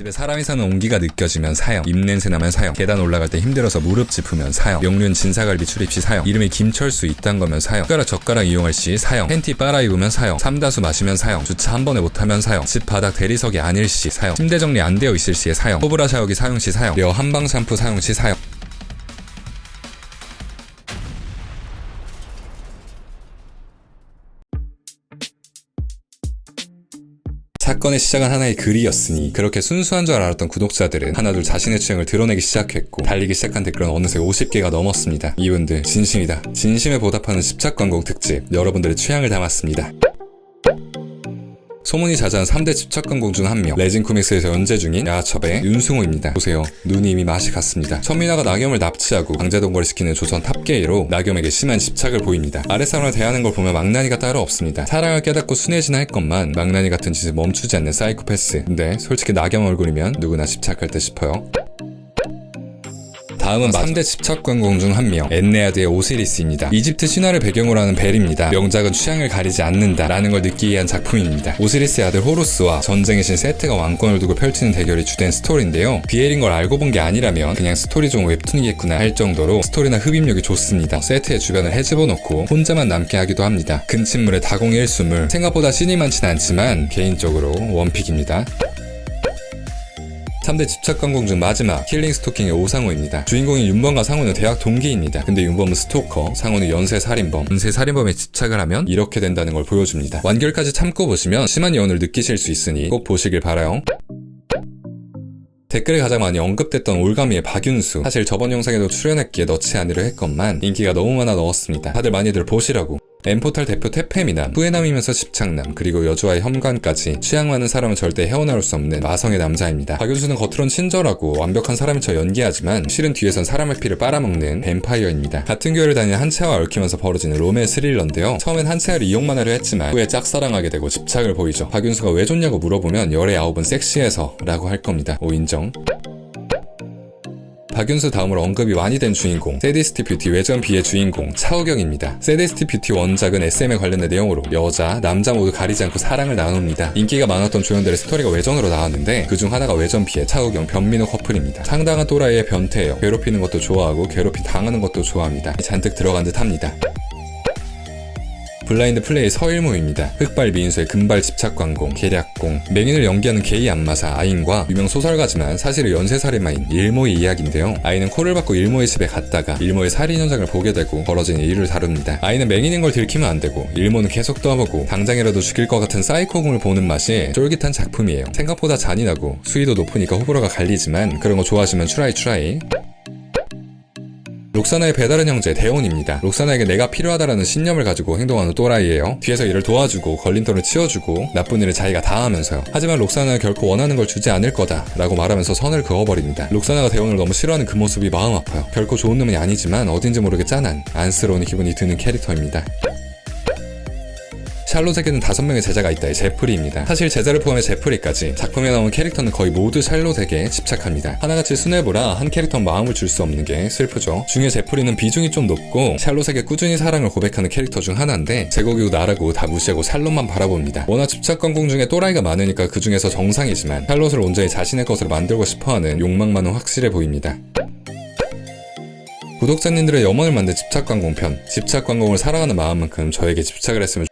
집에 사람이 사는 온기가 느껴지면 사형 입냄새 나면 사형 계단 올라갈 때 힘들어서 무릎 짚으면 사형 영륜 진사갈비 출입 시 사형 이름이 김철수 있단 거면 사형 숟가락 젓가락 이용할 시 사형 팬티 빨아 입으면 사형 삼다수 마시면 사형 주차 한 번에 못하면 사형 집 바닥 대리석이 아닐 시 사형 침대 정리 안 되어 있을 시에 사형 호브라 샤워기 사용 시 사형 려 한방 샴푸 사용 시 사형 사건의 시작은 하나의 글이었으니 그렇게 순수한 줄 알았던 구독자들은 하나둘 자신의 취향을 드러내기 시작했고 달리기 시작한 댓글은 어느새 50개가 넘었습니다. 이분들 진심이다. 진심에 보답하는 집착관공 특집 여러분들의 취향을 담았습니다. 소문이 자자한 3대 집착관공 중 한 명 레진 코믹스에서 연재 중인 야첩의 윤승호입니다. 보세요. 눈이 이미 맛이 갔습니다. 천민아가 나겸을 납치하고 강제동거를 시키는 조선 탑게이로 나겸에게 심한 집착을 보입니다. 아랫사람을 대하는 걸 보면 망나니가 따로 없습니다. 사랑을 깨닫고 순애진화 할 것만 망나니 같은 짓을 멈추지 않는 사이코패스. 근데 솔직히 나겸 얼굴이면 누구나 집착할 듯 싶어요. 다음은 3대 집착관공 중 한 명, 엔네아드의 오시리스입니다. 이집트 신화를 배경으로 하는 벨입니다. 명작은 취향을 가리지 않는다 라는 걸 느끼게 한 작품입니다. 오시리스의 아들 호루스와 전쟁의 신 세트가 왕권을 두고 펼치는 대결이 주된 스토리인데요. 비엘인 걸 알고 본 게 아니라면 그냥 스토리 중 웹툰이겠구나 할 정도로 스토리나 흡입력이 좋습니다. 세트의 주변을 헤집어 놓고 혼자만 남게 하기도 합니다. 근친물의 다공의 일수물 생각보다 신이 많진 않지만 개인적으로 원픽입니다. 3대 집착관공 중 마지막 킬링 스토킹의 오상호입니다. 주인공인 윤범과 상호는 대학 동기입니다. 근데 윤범은 스토커, 상호는 연쇄 살인범. 연쇄 살인범에 집착을 하면 이렇게 된다는 걸 보여줍니다. 완결까지 참고 보시면 심한 여운을 느끼실 수 있으니 꼭 보시길 바라요. 댓글에 가장 많이 언급됐던 올가미의 박윤수 사실 저번 영상에도 출연했기에 넣지 않으려 했건만 인기가 너무 많아 넣었습니다 다들 많이들 보시라고 엠포탈 대표 태페미남 후회남이면서 집착남 그리고 여주와의 혐관까지 취향 많은 사람은 절대 헤어나올 수 없는 마성의 남자입니다. 박윤수는 겉으론 친절하고 완벽한 사람인 척 연기하지만 실은 뒤에선 사람의 피를 빨아먹는 뱀파이어입니다. 같은 교회를 다니는 한채와 얽히면서 벌어지는 로맨 스릴러인데요. 처음엔 한채를 이용만 하려 했지만 후에 짝사랑하게 되고 집착을 보이죠. 박윤수가 왜 좋냐고 물어보면 열의 아홉은 섹시해서 라고 할 겁니다. 오 인정 박윤수 다음으로 언급이 많이 된 주인공 세디스티 뷰티 외전 비의 주인공 차우경입니다. 세디스티 뷰티 원작은 SM에 관련된 내용으로 여자, 남자 모두 가리지 않고 사랑을 나눕니다. 인기가 많았던 조연들의 스토리가 외전으로 나왔는데 그중 하나가 외전 비의 차우경, 변민호 커플입니다. 상당한 또라이의 변태예요. 괴롭히는 것도 좋아하고 괴롭히 당하는 것도 좋아합니다. 잔뜩 들어간 듯 합니다. 블라인드 플레이 서일모입니다. 흑발 미인수의 금발 집착관공, 계략공, 맹인을 연기하는 게이 안마사 아인과 유명 소설가지만 사실은 연쇄살인마인 일모의 이야기인데요. 아이는 콜을 받고 일모의 집에 갔다가 일모의 살인 현장을 보게 되고 벌어진 일을 다룹니다. 아이는 맹인인 걸 들키면 안 되고 일모는 계속 떠보고 당장이라도 죽일 것 같은 사이코공을 보는 맛이 쫄깃한 작품이에요. 생각보다 잔인하고 수위도 높으니까 호불호가 갈리지만 그런 거 좋아하시면 추라이 추라이. 록사나의 배다른 형제 대온입니다. 록사나에게 내가 필요하다라는 신념을 가지고 행동하는 또라이예요. 뒤에서 일을 도와주고 걸림돌을 치워주고 나쁜 일을 자기가 다 하면서요. 하지만 록사나는 결코 원하는 걸 주지 않을 거다라고 말하면서 선을 그어버립니다. 록사나가 대온을 너무 싫어하는 그 모습이 마음 아파요. 결코 좋은 놈이 아니지만 어딘지 모르게 짠한 안쓰러운 기분이 드는 캐릭터입니다. 샬롯에게는 다섯 명의 제자가 있다의 제프리입니다. 사실 제자를 포함해 제프리까지 작품에 나온 캐릭터는 거의 모두 샬롯에게 집착합니다. 하나같이 순애보라 한 캐릭터는 마음을 줄 수 없는 게 슬프죠. 중에 제프리는 비중이 좀 높고 샬롯에게 꾸준히 사랑을 고백하는 캐릭터 중 하나인데 제국이고 나라고 다 무시하고 샬롯만 바라봅니다. 워낙 집착 관공 중에 또라이가 많으니까 그 중에서 정상이지만 샬롯을 온전히 자신의 것으로 만들고 싶어하는 욕망만은 확실해 보입니다. 구독자님들의 염원을 만든 집착관공편 집착관공을 사랑하는 마음만큼 저에게 집착을 했으면